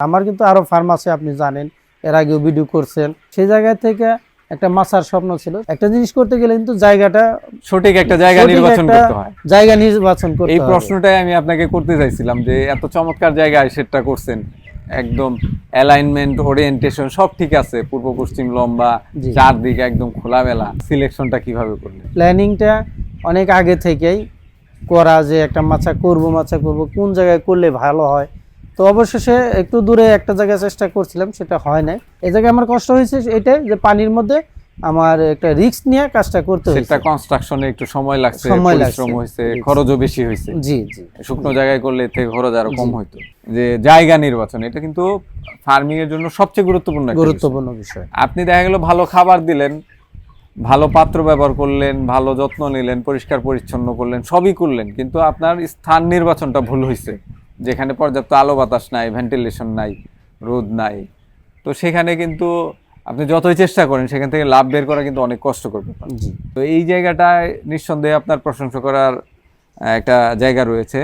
আমার কিন্তু আরও ফার্ম আছে আপনি জানেন। এর আগেও ভিডিও করছেন। সেই জায়গা থেকে একটা মাছার স্বপ্ন ছিল। একটা জিনিস করতে গেলে কিন্তু জায়গাটা সঠিক একটা জায়গা নির্বাচন করতে হয়। জায়গা নির্বাচন করতে এই প্রশ্নটাই আমি আপনাকে করতে চাইছিলাম যে এত চমৎকার জায়গায় সেটটা করছেন। একদম অ্যালাইনমেন্ট ওরিয়েন্টেশন সব ঠিক আছে। পূর্ব পশ্চিম লম্বা। চারদিকে একদম খোলামেলা। সিলেকশনটা কীভাবে করলেন? প্ল্যানিংটা অনেক আগে থেকেই করা যে একটা মাছা করব মাছা করব কোন জায়গায় করলে ভালো হয় তো অবশেষে একটু দূরে একটা জায়গায় চেষ্টা করছিলাম সেটা হয় নাই। এই জায়গায় আমার কষ্ট হয়েছে এটাই যে পানির মধ্যে আমার একটা রিস্ক নিয়ে কাজটা করতে হয়েছে। সেটা কনস্ট্রাকশনে একটু সময় লাগছে পরিশ্রম হয়েছে খরচও বেশি হয়েছে। জি জি। শুকনো জায়গায় করলে থেকে খরচ আরও কম জি। হইতো। যে জায়গা নির্বাচন এটা কিন্তু ফার্মিং এর জন্য সবচেয়ে গুরুত্বপূর্ণ গুরুত্বপূর্ণ বিষয়। আপনি দেখা গেল ভালো খাবার দিলেন ভালো পাত্র ব্যবহার করলেন ভালো যত্ন নিলেন পরিষ্কার পরিচ্ছন্ন করলেন সবই করলেন কিন্তু আপনার স্থান নির্বাচনটা ভুল হয়েছে যেখানে পর্যাপ্ত আলো বাতাস নাই ভেন্টিলেশন নাই রোদ নাই। তো সেখানে কিন্তু আপনি যতই চেষ্টা করেন সেখান থেকে লাভ বের করা কিন্তু অনেক কষ্ট ব্যাপার। তো এই জায়গাটায় নিঃসন্দেহে আপনার প্রশংসা করার একটা জায়গা রয়েছে।